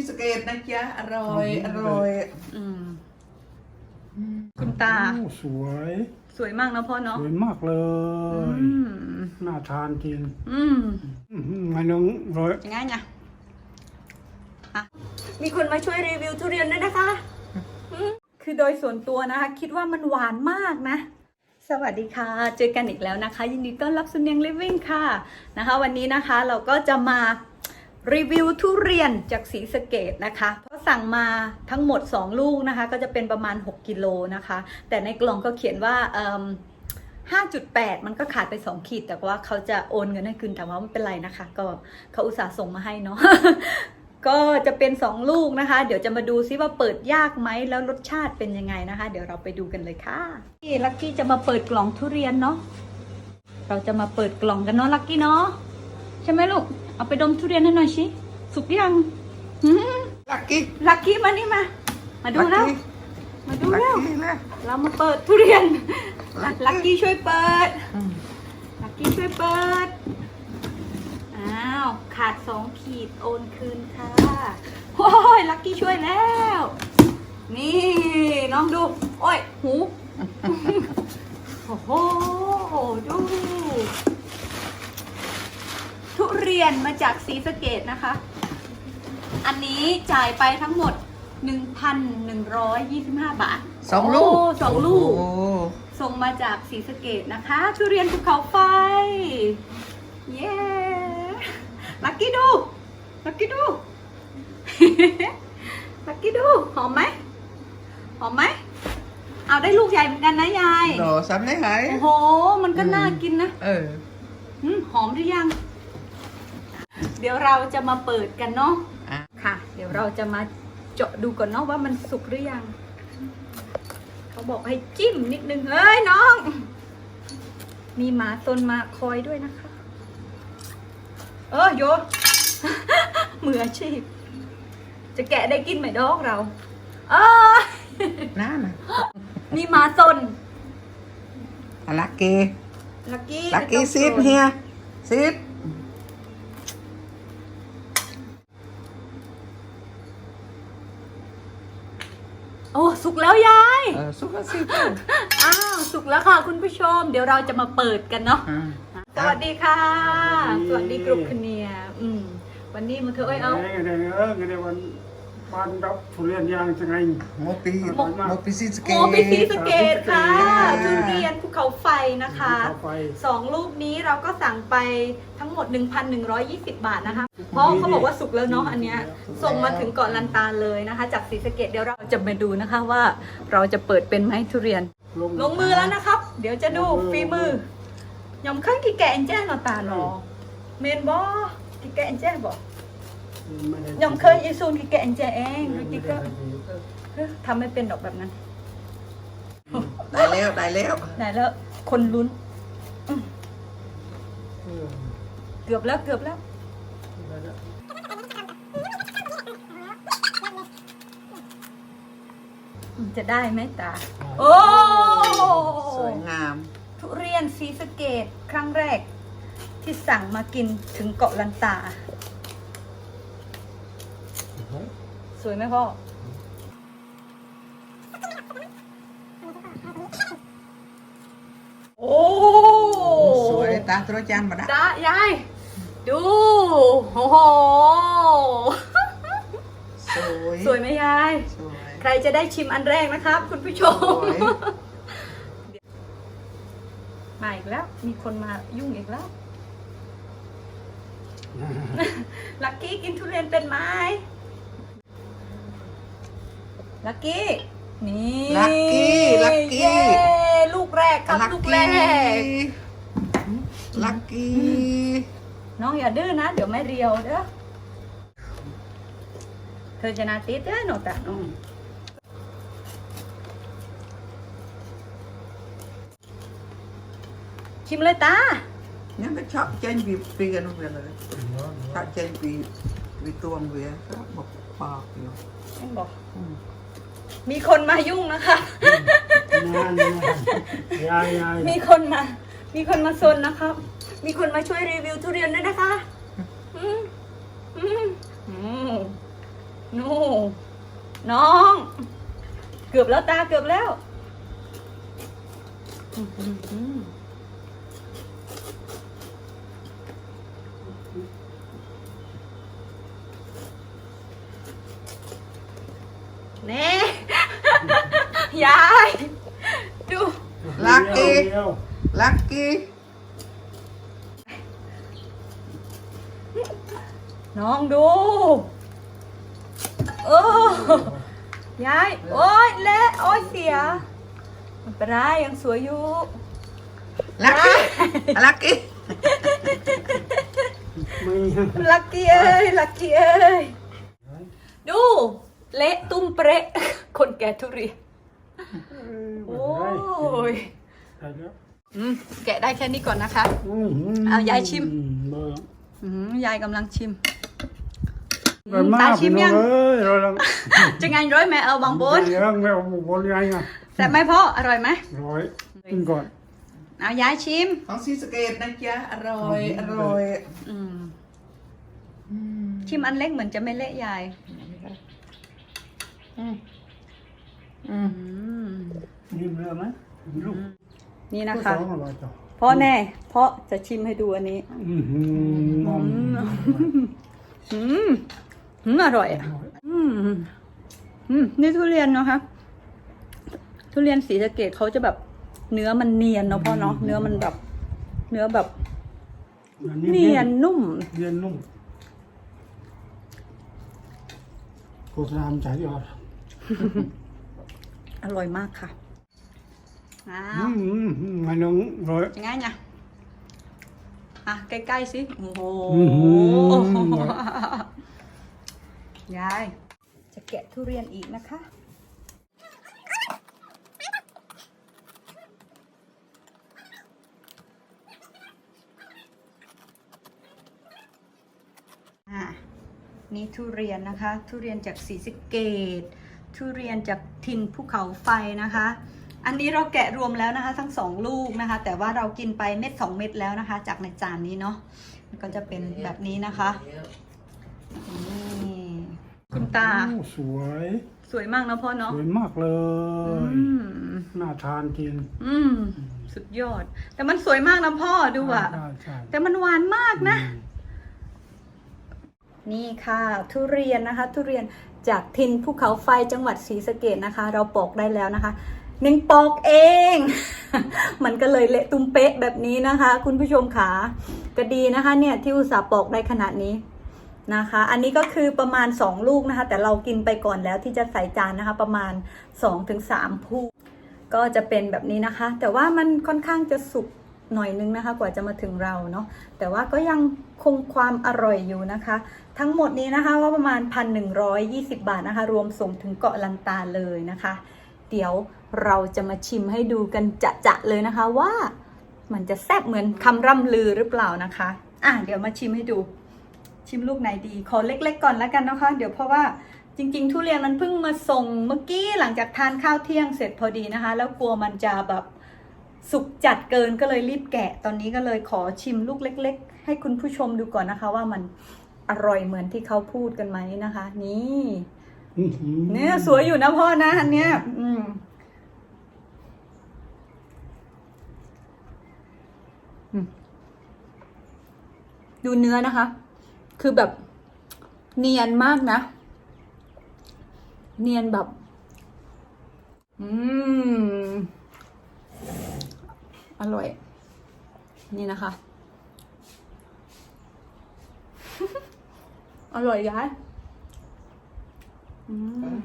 ที่สะเกตนะจ๊ะอร่อย อร่อย อืม คุณตา โอ้สวย สวยมากนะพ่อสเนาะวยมากเลยอืมน่าทานจริง อืมอื้อหือไงน้องร้อยยังไงเนี่ยอะมีคนมาช่วยรีวิวทุเรียนด้วยนะคะอืมคือโดยส่วนตัวนะคะ คิดว่ามันหวานมากนะสวัสดีค่ะ เจอกันอีกแล้วนะคะ ยินดีต้อนรับสุนียงลิฟวิ่งค่ะนะคะ วันนี้นะคะเราก็จะมา รีวิวทุเรียนจากสีสเกดนะคะเพราะสั่งมาทั้งหมด 2 ลูกนะคะ ก็จะเป็นประมาณ 6กิโลนะคะ แต่ในกล่องก็เขียนว่า5.8 มันก็ขาดไป 2 ขีด แต่ว่าเขาจะโอนเงินให้คืนแต่ว่าไม่เป็นไรนะคะ ก็เขาอุตส่าห์ส่งมาให้เนาะก็จะเป็น 2 ลูกนะคะ เดี๋ยวจะมาดูซิว่าเปิดยากไหมแล้วรสชาติเป็นยังไงนะคะ เดี๋ยวเราไปดูกันเลยค่ะนี่ลักกี้จะมาเปิดกล่องทุเรียนเนาะเราจะมาเปิดกล่องกันเนาะลักกี้เนาะใช่ไหมลูก เอาไปดมทุเรียนให้หน่อยสิสุกยังหืมลักกี้ลักกี้มานี่มา มาดูแล้ว มาดูลักแล้วกี้นะเรามาเปิดทุเรียน ลักกี้ลักกี้ช่วยเปิดอืมลักกี้ช่วยเปิด อ้าว ขาดสองขีดโอนคืนค่ะโอ้ยลักกี้ช่วยแล้ว นี่น้องดู โอ้ย หู โอ้โห ดูทุ เรียนมาจากสีสะเกดนะคะ อันนี้จ่ายไปทั้งหมด 1,125 บาทสองลูกโสองลูก โอ้ส่งมาจากศรีสะเกดนะคะ ทุเรียนภูเขาไฟ เย้ ลักกี้ดู ลักกี้ดู ลักกี้ดู หอมไหม หอมไหม เอาได้ลูกใหญ่เหมือนกันนะยายโดซ้ำได้ไหมโอ้โห มันก็น่ากินนะ เออ อืมหอมหรือยัง เดี๋ยวเราจะมาเปิดกันเนาะอะ ค่ะ เดี๋ยวเราจะมาเจาะดูก่อนเนาะว่ามันสุกหรือยัง เขาบอกให้จิ้มนิดนึงเฮ้ยน้อง มีหมาตนมาคอยด้วยนะคะ เออโยมืออาชีพ จะแกะได้กินไหมดอกเรา เออน้าน่ะมีหมาตนอะลักกี้ลักกี้ลักกี้ไม่ต้องซิปโกรธเฮียซิป โอ้สุกแล้วยาย เออซุปเปอร์ซิปอ้าวสุกแล้วค่ะคุณผู้ชม เดี๋ยวเราจะมาเปิดกันเนาะ อ่า สวัสดีค่ะ สสวัวัสสดี ดีกรุ๊ปคเนียอืม วันนี้มันคือเอ้ยเอาไงไงเออไงวัน บ้านรับทุเรียนยางจะไงโมปีโมโมปีซิสเกโมไปซีสะเกตค่ะศรีสะเกษทุเรียนภูเขาไฟนะคะเข้าไปสองลูกนี้เราก็สั่งไปทั้งหมด 1,120 บาทนะคะ เพราะเขาบอกว่าสุกแล้วเนาะอันเนี้ยส่งมาถึงเกาะลันตาเลยนะคะ จากศรีสะเกดเดี๋ยวเราจะมาดูนะคะว่าเราจะเปิดเป็นไหมทุเรียน ลงมือแล้วนะครับ เดี๋ยวจะดูฝีมือยำข้างกี่แกะแอนแจ้เราตาหนอเมนบอกี่แกะแอนแจ้บอก ยำเคยยีซูนกี่แกะแอนแจ้เองเมื่อกี้ก็เฮ้ยทำไม่เป็นดอกแบบนั้น ได้แล้วได้แล้วไหนแล้ว คนลุ้นอืมเกือบแล้วเกือบแล้วจะได้ไหมตา โอ้ สวยงาม ทุเรียนซีสะเกตครั้งแรกที่สั่งมากินถึงเกาะลันตา สวยไหมพ่อโอ้สวยตาตรจันมาได้จ้ายาย ดูโอ้โหสวยสวยไหมยาย สวย ใครจะได้ชิมอันแรกนะครับ คุณผู้ชมสวยมาอีกแล้ว มีคนมายุ่งอีกแล้ว ลักกี้กินทุเรียนเป็นไหม ลักกี้ นี่ลักกี้ลักกี้ เย้ลูกแรกครับลูกแรก ลักกี้น้องอย่าดื้อนะ เดี๋ยวไม่เรียวเด้อ เธอจะนาติดเด้อหนูตาน้องชิมเลยตา ยังก็ชอบเจนบีเปลี่ยนไปเลยชอบเจนบีบีตัวเวียชอบบอกปากอยู่เอ็งบอก อืม มีคนมายุ่งนะคะ นั่นยายยายมีคนมา มีคนมาซนนะครับ มีคนมาช่วยรีวิวทุเรียนด้วยนะคะอืมอืมอืมนู่น้อง เกือบแล้วตาเกือบแล้วอื้อหือเน่ ยาย ดู ลักกี้เดียวลักกี้น้องดู โอ้ยาย โอ้ยเละโอ้ยเสียไมันเป็นไรยังสวยอยู่ลักกี้ลักกี้ไม่ลักกี้เอ้ยลักกี้เอ้ยดู เละตุ้มเปะคนแก่ทุเรียนโอ้ ยได้แล้วอืมแกะได้แค่นี้ก่อนนะคะอื้อหืเอายายชิมเบอร์อืมยายกำลังชิมเบอร์มากตาชิมยังเอ้ยเราลังจะไงร้อยแม่เอาบางบนเลี้ยงแมวบนยังไงแซ่บไหมพ่ออร่อยไหมร้อยกินก่อนเอายายชิมของซีสะเกตนะจ๊ะอร่อย อร่อยอืมอืม ชิมอันเล็กเหมือนจะไม่เละยาย อืมอืมอืม ยืมเรือไหมลูกนี่นะสคะองอร่อยจ้ะพ่อแน่พ่อจะชิมให้ดูอันนี้อื้อหืออืมอืมอร่อยอะอืมอืมนี่ทุเรียนเนาะคะ ทุเรียนสีสะเกดเขาจะแบบเนื้อมันเนียนเนาะพ่อเนาะเนื้อมันแบบ เนื้อแบบเนียนนุ่ม เนียนนุ่มโคตรามใจยอด อร่อยมากค่ะ อ้าอืวมอืมอืมไม่น้องร้อยยังไงเนี่ยอะใกล้ๆสิโอ้โหอื้อหือ ยาย จะแกะทุเรียนอีกนะคะ อะนี่ทุเรียนนะคะ ทุเรียนจากศรีสะเกดทุเรียนจากทินภูเขาไฟนะคะ อันนี้เราแกะรวมแล้วนะคะ ทั้งสองลูกนะคะ แต่ว่าเรากินไปเม็ดสองเม็ดแล้วนะคะ จากในจานนี้เนาะมันก็จะเป็นแบบนี้นะคะนี่คุณตาโอ้สวย สวยมากนะพ่อสเนาะวยมากเลอืยมน่าทานจริง อืมสุดยอด แต่มันสวยมากนะพ่อดูอะใช่ใช่แต่มันหวานมากนะ อืม นี่ค่ะ ทุเรียนนะคะ ทุเรียนจากทินภูเขาไฟจังหวัดศรีสะเกดนะคะ เราปอกได้แล้วนะคะ หนึ่งปอกเอง มันก็เลยเละตุ้มเป๊ะแบบนี้นะคะ คุณผู้ชมขาก็ดีนะคะเนี่ยที่อุตส่าห์ปอกได้ขนาดนี้นะคะ อันนี้ก็คือประมาณ 2 ลูกนะคะ แต่เรากินไปก่อนแล้วที่จะใส่จานนะคะ ประมาณ 2-3ผู้ก็จะเป็นแบบนี้นะคะ แต่ว่ามันค่อนข้างจะสุกหน่อยนึงนะคะ กว่าจะมาถึงเราเนาะแต่ว่าก็ยังคงความอร่อยอยู่นะคะ ทั้งหมดนี้นะคะก็ประมาณ 1,120 บาทนะคะ รวมส่งถึงเกาะลันตาเลยนะคะ เดี๋ยวเราจะมาชิมให้ดูกันจะๆเลยนะคะว่ามันจะแซ่บเหมือนคำร่ำลือหรือเปล่านะคะ อะเดี๋ยวมาชิมให้ดู ชิมลูกไหนดี ขอเล็ก ๆ ก่อนแล้วกันนะคะ เดี๋ยวเพราะว่าจริง ๆ ทุเรียนมันเพิ่งมาส่งเมื่อกี้หลังจากทานข้าวเที่ยงเสร็จพอดีนะคะ แล้วกลัวมันจะแบบสุกจัดเกินก็เลยรีบแกะ ตอนนี้ก็เลยขอชิมลูกเล็ก ๆ ให้คุณผู้ชมดูก่อนนะคะ ว่ามันอร่อยเหมือนที่เขาพูดกันไหมนะคะ นี่ เนี่ยสวยอยู่นะพ่อนะอันเนี้ย อืมดูเนื้อนะคะ คือแบบเนียนมากนะ เนียนแบบ อืม อร่อย นี่นะคะ อร่อยย้าย อืม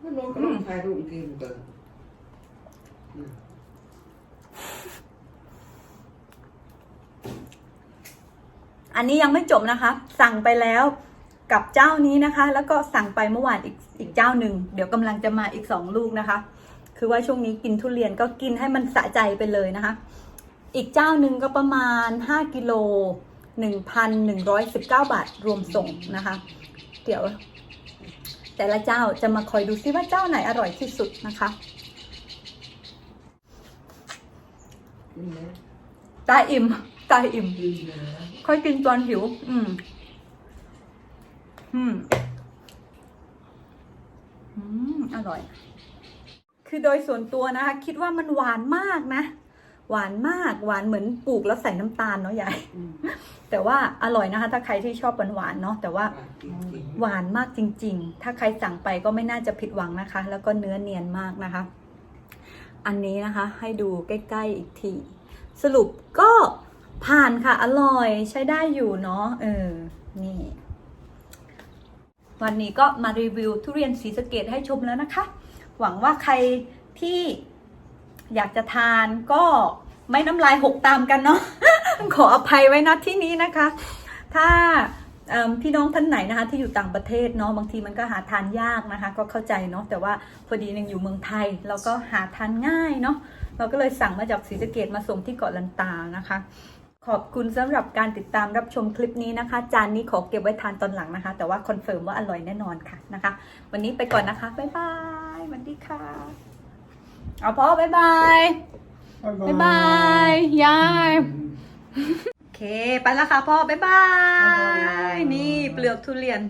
ไม่ลงก็ลงถ่ายรูปกินกันอันนี้ยังไม่จบนะคะ สั่งไปแล้วกับเจ้านี้นะคะ แล้วก็สั่งไปเมื่อวานอีกอีกเจ้าหนึ่งเดี๋ยวกำลังจะมาอีกสองลูกนะคะ คือว่าช่วงนี้กินทุเรียนก็กินให้มันสะใจไปเลยนะคะ อีกเจ้าหนึ่งก็ประมาณ 5กิโล1,119 บาทรวมส่งนะคะ เดี๋ยว แต่ละเจ้าจะมาคอยดูซิว่าเจ้าไหนอร่อยที่สุดนะคะตาอิ่มตาอิ่ม ค่อยกินตอนหิว อืม อืม อืม อร่อย คือโดยส่วนตัวนะคะ คิดว่ามันหวานมากนะ หวานมากหวานเหมือนปลูกแล้วใส่น้ำตาลเนาะยายอืมแต่ว่าอร่อยนะคะ ถ้าใครที่ชอบหวานๆเนาะแต่ว่าจริงหวานมากจริง ๆ ถ้าใครสั่งไปก็ไม่น่าจะผิดหวังนะคะ แล้วก็เนื้อเนียนมากนะคะ อันนี้นะคะ ให้ดูใกล้ๆอีกที สรุปก็ผ่านค่ะ อร่อยใช้ได้อยู่เนาะเออนี่ วันนี้ก็มารีวิวทุเรียนสีสะเกดให้ชมแล้วนะคะ หวังว่าใครที่ อยากจะทานก็ไม่น้ำลายหกตามกันเนาะ ขออภัยไว้นะที่นี้นะคะ ถ้าพี่น้องท่านไหนนะคะที่อยู่ต่างประเทศเนาะบางทีมันก็หาทานยากนะคะ ก็เข้าใจเนาะแต่ว่าพอดีนึงอยู่เมืองไทย เราก็หาทานง่ายเนาะเราก็เลยสั่งมาจากศรีสะเกดมาส่งที่เกาะลันตานะคะ ขอบคุณสำหรับการติดตามรับชมคลิปนี้นะคะ จานนี้ขอเก็บไว้ทานตอนหลังนะคะ แต่ว่าคอนเฟิร์มว่าอร่อยแน่นอนค่ะนะคะ วันนี้ไปก่อนนะคะบ๊ายบายสวัสดีค่ะ เอาพ่อบ๊ายบายบ๊ายบายยายโอเคไปแล้วค่ะพ่อบ๊ายบาย นี่เปลือกทุเรียน